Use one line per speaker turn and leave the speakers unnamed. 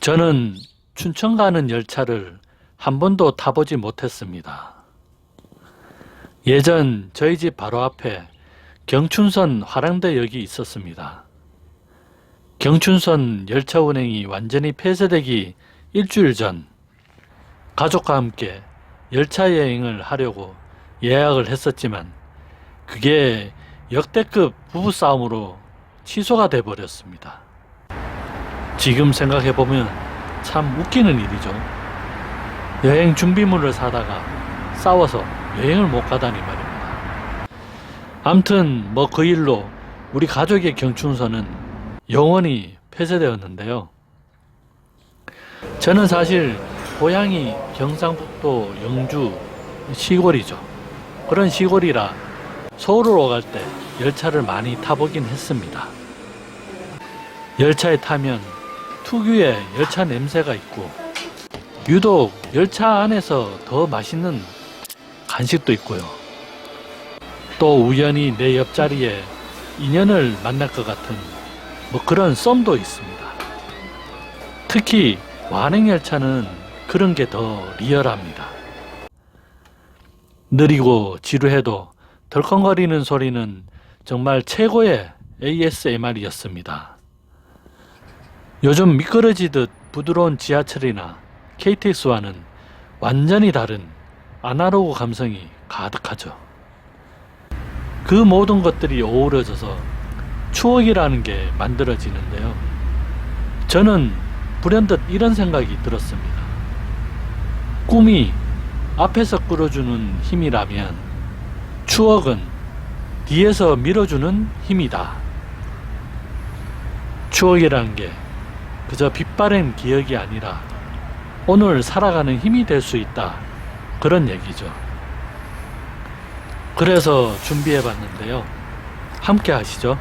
저는 춘천 가는 열차를 한 번도 타보지 못했습니다. 예전 저희 집 바로 앞에 경춘선 화랑대역이 있었습니다. 경춘선 열차 운행이 완전히 폐쇄되기 일주일 전 가족과 함께 열차 여행을 하려고 예약을 했었지만 그게 역대급 부부싸움으로 취소가 돼 버렸습니다. 지금 생각해 보면 참 웃기는 일이죠. 여행 준비물을 사다가 싸워서 여행을 못 가다니 말입니다. 암튼 뭐 그 일로 우리 가족의 경춘선은 영원히 폐쇄되었는데요. 저는 사실 고향이 경상북도 영주 시골이죠. 그런 시골이라 서울으로 갈 때 열차를 많이 타보긴 했습니다. 열차에 타면 특유의 열차 냄새가 있고 유독 열차 안에서 더 맛있는 간식도 있고요. 또 우연히 내 옆자리에 인연을 만날 것 같은 뭐 그런 썸도 있습니다. 특히 완행열차는 그런 게 더 리얼합니다. 느리고 지루해도 덜컹거리는 소리는 정말 최고의 ASMR이었습니다. 요즘 미끄러지듯 부드러운 지하철이나 KTX와는 완전히 다른 아날로그 감성이 가득하죠. 그 모든 것들이 어우러져서 추억이라는 게 만들어지는데요. 저는 불현듯 이런 생각이 들었습니다. 꿈이 앞에서 끌어주는 힘이라면 추억은 뒤에서 밀어주는 힘이다. 추억이라는 게 그저 빛바랜 기억이 아니라 오늘 살아가는 힘이 될 수 있다. 그런 얘기죠. 그래서 준비해 봤는데요. 함께 하시죠.